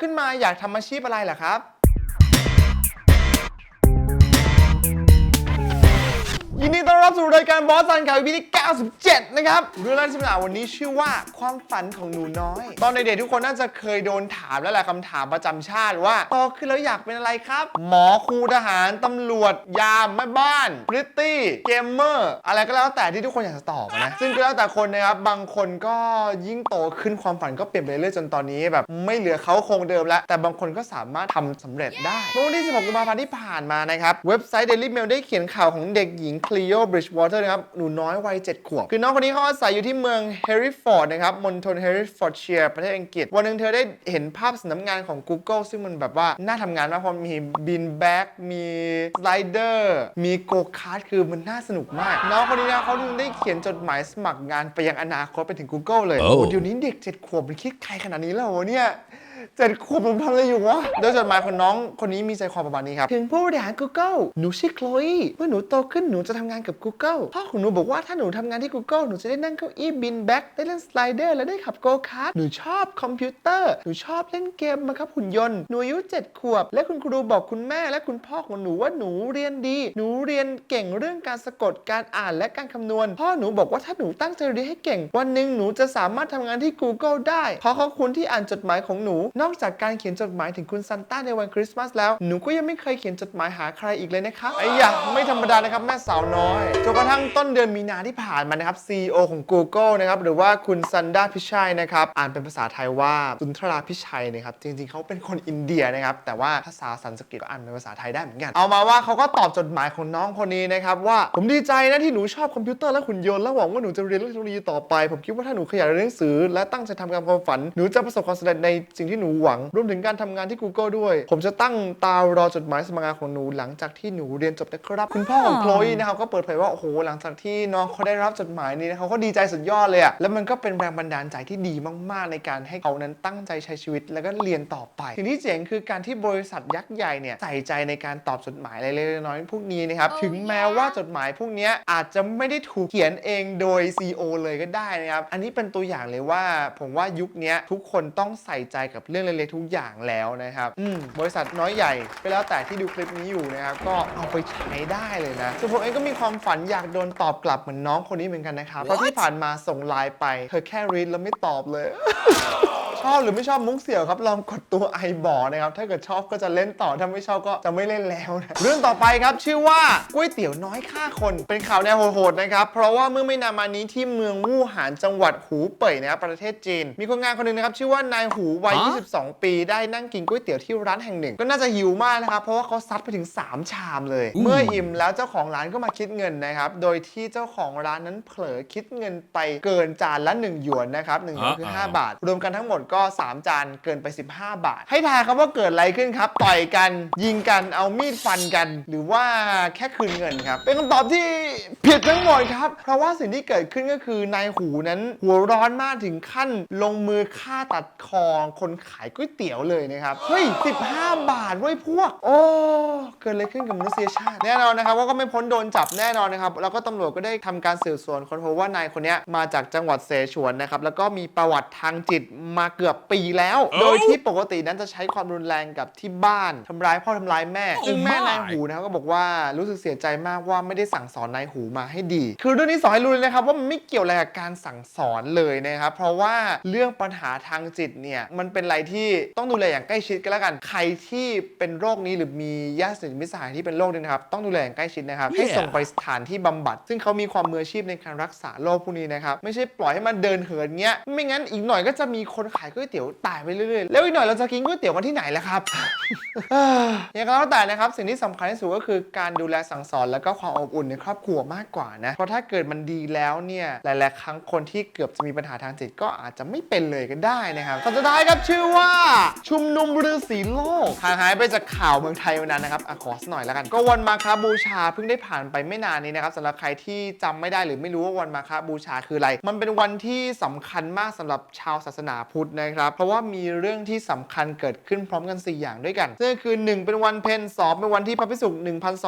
ขึ้นมาอยากทำอาชีพอะไรเหรอครับ ยินดีต้อนรับสู่รายการบอสซันข่าว EP ที่ 97 นะครับ เรื่องแรกที่จะมาอ่าวันนี้ชื่อว่าความฝันของหนูน้อย ตอนเด็กๆทุกคนน่าจะเคยโดนถามแล้วแหละคำถามประจำชาติว่าโตขึ้นแล้วอยากเป็นอะไรครับ หมอครูทหาร ตำรวจ ยามแม่บ้านพริตตี้เกมเมอร์อะไรก็แล้วแต่ที่ทุกคนอยากจะตอบนะ ซึ่งก็แล้วแต่คนนะครับบางคนก็ยิ่งโตขึ้นความฝันก็เปลี่ยนไปเรื่อยจนตอนนี้แบบไม่เหลือเขาคงเดิมแล้วแต่บางคนก็สามารถทำสำเร็จได้เมื่อวันที่ 16 กุมภาพันธ์ที่ผ่านมานะครับเว็บไซต์ Daily Mail ได้เขียนข่าวของเด็กหญิง Cleo Bridgewater นะครับ หนูน้อยวัย 7 ขวบ คือน้องคนนี้เขาอาศัยอยู่ที่เมือง Hereford นะครับ มณฑล Herefordshire ประเทศอังกฤษ วันหนึ่งเธอได้เห็นภาพสำนักงานของ Google ซึ่งมันแบบว่า น่าทำงานมากเพราะมีบินแบ็กมีสไลเดอร์มีโกคาร์ดคือมันน่าสนุกมาก น้องคนนี้นะเขาถึงได้เขียนจดหมายสมัครงานไปยังอนาคตไปถึง Google เลยโอ้โอ้เดี๋ยวนี้เด็ก 7 ขวบมันคิดไกลขนาดนี้แล้วเหรอเนี่ย เจ็ดขวบผมทำอะไรอยู่วะโดยจดหมายของน้องคนนี้มีใจความประมาณนี้ครับ ถึงผู้บริหาร Google หนูชื่อโคลอีเมื่อหนูโตขึ้นหนูจะทำงานกับ Google พ่อของหนูบอกว่าถ้าหนูทำงานที่ Google หนูจะได้นั่งเก้าอี้บินแบ็กได้เล่นสไลเดอร์และได้ขับโกคาร์ทหนูชอบคอมพิวเตอร์ หนูชอบเล่นเกมบังคับหุ่นยนต์ หนูอายุ7ขวบ และคุณครูบอกคุณแม่และคุณพ่อของหนูว่าหนูเรียนดี หนูเรียนเก่งเรื่องการสะกดการอ่านและการคำนวณ พ่อหนูบอกว่าถ้าหนูตั้งใจเรียนให้เก่ง วันหนึ่งหนูจะสามารถทำงานที่ Google ได้ขอขอบคุณที่อ่านจดหมายของหนูนอกจากการเขียนจดหมายถึงคุณซันต้าในวันคริสต์มาสแล้วหนูก็ยังไม่เคยเขียนจดหมายหาใครอีกเลยนะคะไอ้ยะไม่ธรรมดานะครับแม่สาวน้อยจนกระทั่งต้นเดือนมีนาที่ผ่านมานะครับ CEO ของ Google นะครับหรือว่าคุณซันดาพิชัยนะครับอ่านเป็นภาษาไทยว่าสุนทราพิชัยนะครับจริงๆเขาเป็นคนอินเดียนะครับแต่ว่าภาษาสันสกฤตก็อ่านเป็นภาษาไทยได้เหมือนกัน เอามาว่าเขาก็ตอบจดหมายของน้องคนนี้นะครับว่าผมดีใจนะที่หนูชอบคอมพิวเตอร์และหุ่นยนต์และหวังว่าหนูจะเรียนเรื่องเทคโนโลยีต่อไป ผมคิดว่าถ้าหนูขยันเรียนหนังสือ และตั้งใจทำตามความฝันหนูจะประสบความสำเร็จในสิ่งที่หนูหวัง รวมถึงการทำงานที่ Google ด้วย ผมจะตั้งตารอจดหมายสมัครงานของหนูหลังจากที่หนูเรียนจบนะครับ คุณพ่อของโคลอีนะครับก็เปิดเผยว่าโอ้โหหลังจากที่น้องเขาได้รับจดหมายนี้นะเขาก็ดีใจสุดยอดเลยอะแล้วมันก็เป็นแรงบันดาลใจที่ดีมาก ๆ ในการให้เขานั้นตั้งใจใช้ชีวิตแล้วก็เรียนต่อไปสิ่งที่เจ๋งคือการที่บริษัทยักษ์ใหญ่เนี่ยใส่ใจในการตอบจดหมายเล็กๆน้อยๆพวกนี้นะครับ Oh ถึงแม้ว่าจดหมายพวกเนี้ยอาจจะไม่ได้ถูกเขียนเองโดย CEO เลยก็ได้นะครับอันนี้เป็นตัวอย่างเลยว่า ผมว่ายุคเนี้ยทุกคนต้องใส่ใจกับเรื่องเล็กๆทุกอย่างแล้วนะครับอืมบริษัทน้อยใหญ่ก็แล้วแต่ที่ดูคลิปนี้อยู่นะครับก็เอาไปใช้ได้เลยนะส่วนผมเองก็มีความฝันอยากโดนตอบกลับเหมือนน้องคนนี้เหมือนกันนะครับเพราะที่ผ่านมาส่งไลน์ไปเธอแค่รีดแล้วไม่ตอบเลย ชอบหรือไม่ชอบมุกเสี่ยวครับลองกดตัวไอบอกนะครับถ้าเกิดชอบก็จะเล่นต่อถ้าไม่ชอบก็จะไม่เล่นแล้วนะเรื่องต่อไปครับชื่อว่าก๋วยเตี๋ยวน้อยฆ่าคน เป็นข่าวแนวโหดๆนะครับเพราะว่าเมื่อไม่นานมานี้ที่เมืองวู่หานจังหวัดหูเป่ยนะครับประเทศจีน มีคนงานคนหนึ่งนะครับชื่อว่านายหูวัยฮะ22 ปี ได้นั่งกินก๋วยเตี๋ยวที่ร้านแห่งหนึ่ง ก็น่าจะหิวมากนะครับเพราะว่าเขาซัดไปถึง 3 ชามเลย เมื่ออิ่มแล้วเจ้าของร้านก็มาคิดเงินนะครับโดยที่เจ้าของร้านนั้นเผลอคิดเงินไปเกินจานละ1หยวนนะครับ1หยวนคืออ่า5บาท รวมกันทั้งหมดก็ 3 จานเกินไป 15 บาท ให้ทายครับว่าเกิดอะไรขึ้นครับ ต่อยกันยิงกันเอามีดฟันกัน หรือว่าแค่คืนเงินครับ เป็นคำตอบที่ผิดทั้งหมดครับ เพราะว่าสิ่งที่เกิดขึ้นก็คือนายหูนั้นหัวร้อนมากถึงขั้นลงมือฆ่าตัดคอคนขายก๋วยเตี๋ยวเลยนะครับเฮ้ย15 บาทเว้ยพวก โอ้เกิดอะไรขึ้นกับมนุษยชาติแน่นอนนะครับว่าก็ไม่พ้นโดนจับแน่นอนนะครับแล้วก็ตำรวจก็ได้ทำการสืบสวนค้นพบว่านายคนนี้มาจากจังหวัดเสฉวนนะครับแล้วก็มีประวัติทางจิตมาเกือบปีแล้ว โดยที่ปกตินั้นจะใช้ความรุนแรงกับที่บ้านทำร้ายพ่อทำร้ายแม่ซึ่งแม่นายหูนะครับก็บอกว่ารู้สึกเสียใจมากว่าไม่ได้สั่งสอนนายหูมาให้ดี คือเรื่องนี้สอนให้รู้เลยนะครับว่ามันไม่เกี่ยวอะไรกับการสั่งสอนเลยนะครับเพราะว่าเรื่องปัญหาทางจิตเนี่ยมันเป็นอะไรที่ต้องดูแลอย่างใกล้ชิดกันแล้วกันใครที่เป็นโรคนี้หรือมีญาติสนิทมิตรสหายที่เป็นโรคนี้นะครับต้องดูแลอย่างใกล้ชิดนะครับให้ส่งไปสถานที่บำบัด ซึ่งเขามีความมืออาชีพในการรักษาโรคพวกนี้นะครับไม่ใช่ปล่อยให้มันเดินเหินเงี้ยไม่งั้นอีกหน่อยก็จะมีคนขายก๋วยเตี๋ยวตายไปเรื่อยๆ แล้วอีกหน่อยเราจะกินก๋วยเตี๋ยวกันที่ไหนล่ะครับ อย่างไรก็แล้วแต่นะครับสิ่งที่สำคัญที่สุดก็คือการดูแลสั่งสอนแล้วก็ความอบอุ่นในครอบครัวมากกว่านะ เพราะถ้าเกิดมันดีแล้วเนี่ยหลายๆครั้งคนที่เกือบจะมีปัญหาทางจิตก็อาจจะไม่เป็นเลยก็ได้นะครับคำสุดท้ายครับชื่อว่าชุมนุมฤาษีโลกห่างหายไปจากข่าวเมืองไทยมานานนะครับอขอสักหน่อยแล้วกัน ก็วันมาคาบูชาเพิ่งได้ผ่านไปไม่นานนี้นะครับสำหรับใครที่จำไม่ได้หรือไม่รู้ว่าวันมาคาบูชาคืออะไร มันเป็นวันที่สำคัญมากสำหรับชาวศาสนาพุทธนะครับ เพราะว่ามีเรื่องที่สำคัญเกิดขึ้นพร้อมกัน 4 อย่างด้วยกันซึ่งคือ 1 เป็นวันเพ็ญ2เป็นวันที่พระภิกษุ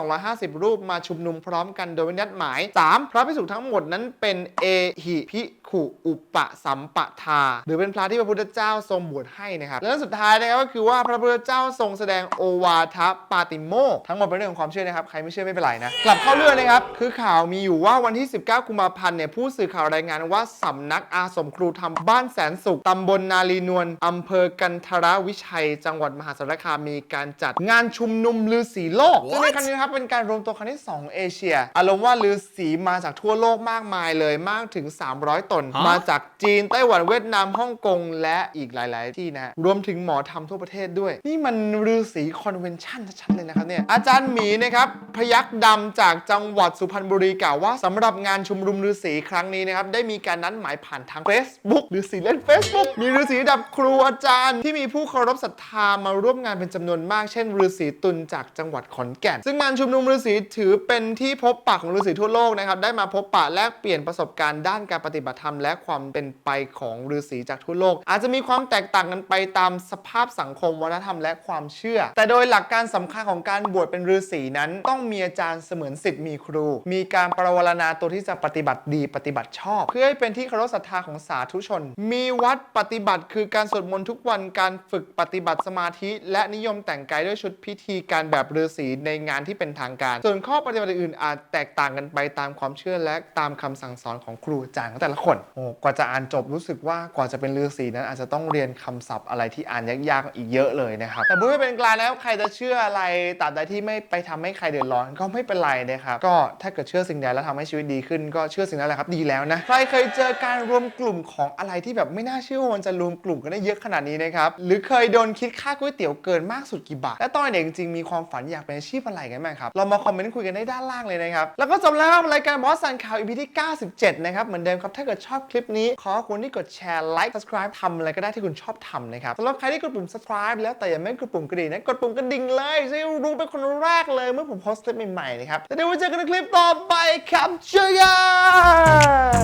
1,250 รูปมาชุมนุมพร้อมกันโดยไม่นัดหมาย 3. พระภิกษุทั้งหมดนั้นเป็นเอหิพิขุอุปสัมปทา หรือเป็นพระที่พระพุทธเจ้าทรงบวชให้นะครับและสุดท้ายนะครับก็คือว่าพระพุทธเจ้าทรงแสดงโอวาทปาติโมทั้งหมดเป็นเรื่องของความเชื่อนะครับใครไม่เชื่อไม่เป็นไรนะกลับเข้าเรื่องนะครับคือข่าวมีอยู่ว่าวันที่ 19 กุมภาพันธ์เนี่ยผู้สื่อข่าวรายงานว่าสำนักอาสมครูธรรมบ้านแสนสุขตำบลนาลีนวลอำเภอกันทรวิชัย จังหวัดมหาสารคามมีการจัดงานชุมนุมฤาษีโลกซึ่งในครั้งนี้นะครับเป็นการรวมตัวครั้งที่ 2 เอเชีย อารมณ์ว่าฤาษีมาจากทั่วโลกมากมายเลยมากถึง 300 ตน มาจากจีนไต้หวันเวียดนามฮ่องกงและอีกหลาย ๆ ที่นะฮะรวมถึงหมอธรรมทั่วประเทศด้วย นี่มันฤาษีคอนเวนชั่นชัดๆเลยนะครับเนี่ยอาจารย์หมีนะครับพยักดำจากจังหวัดสุพรรณบุรีกล่าวว่าสำหรับงานชุมนุมฤาษีครั้งนี้นะครับได้มีการนัดหมายผ่านทาง Facebook ฤาษีเล่น Facebook มีฤาษีระดับครูอาจารย์ ที่มีผู้เคารพศรัทธามาร่วมงานเป็นจำนวนมาก เช่นฤาษีตุลจากจังหวัดขอนแก่น ซึ่งงานชุมนุมฤาษีถือเป็นที่พบปะของฤาษีทั่วโลกนะครับ ได้มาพบปะแลกเปลี่ยนประสบการณ์ด้านการปฏิบัติธรรมและความเป็นไปของฤาษีจากทั่วโลก อาจจะมีความแตกต่างกันไปตามสภาพสังคมวัฒนธรรมและความเชื่อ แต่โดยหลักการสำคัญของการบวชเป็นฤาษีนั้น ต้องมีอาจารย์เสมือนศิษย์มีครู มีการประวรณาตัวที่จะปฏิบัติดีปฏิบัติชอบ เพื่อให้เป็นที่เคารพศรัทธาของสาธุชน มีวัดปฏิบัติคือการสวดมนต์ทุกวันการฝึกปฏิบัติสมาธิ และนิยมแต่งกายด้วยชุดพิธีการแบบฤาษีในงานที่เป็นทางการ ส่วนข้อปฏิบัติอื่นๆอาจแตกต่างกันไปตามความเชื่อและตามคำสั่งสอนของครูอาจารย์ของแต่ละคนโอ้กว่าจะอ่านจบรู้สึกว่ากว่าจะเป็นฤาษีนั้นอาจจะต้องเรียนคำศัพท์อะไรที่อ่านยากๆอีกเยอะเลยนะครับแต่เพื่อไม่เป็นกลางแล้วใครจะเชื่ออะไรตราบใดที่ไม่ไปทำให้ใครเดือดร้อนก็ไม่เป็นไรนะครับก็ถ้าเกิดเชื่อสิ่งใดแล้วทำให้ชีวิตดีขึ้น ก็เชื่อสิ่งนั้นแหละครับดีแล้วนะใครเคยเจอการรวมกลุ่มของอะไรที่แบบไม่น่าเชื่อว่ามันจะรวมกลุ่มกันได้เยอะขนาดนี้นะครับ หรือเคยโดนคิดค่าก๋วยเตี๋ยวเกินมากสุดกี่บาท และตอนเด็กจริงๆมีความฝันอยากเป็นอาชีพอะไรกันบ้างครับ เรามาคอมเมนต์คุยกันได้ด้านล่างเลยนะครับ แล้วก็จบแล้วครับรายการบอสสันข่าว EP ที่ 97 นะครับ เหมือนเดิมครับ ถ้าเกิดชอบคลิปนี้ ขอคุณที่กดแชร์ไลค์ subscribe ทำอะไรก็ได้ที่คุณชอบทำนะครับสำหรับใครที่กดปุ่ม subscribe แล้วแต่ยังไม่กดปุ่มกระดิ่งนะ กดปุ่มกระดิ่งเลยจะได้รู้เป็นคนแรกเลยเมื่อผมโพสต์คลิปใหม่ๆนะครับแล้วเดี๋ยวไว้เจอกันในคลิปต่อไปครับเจอกั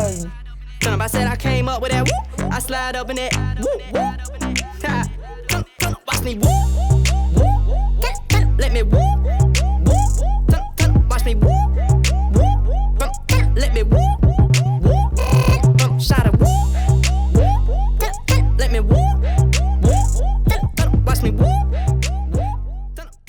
น Turn up, I said I came up with that whoop. I slide up in that whoop whoop. Ha. Turn, turn, watch me whoop whoop. Turn, turn, let me whoop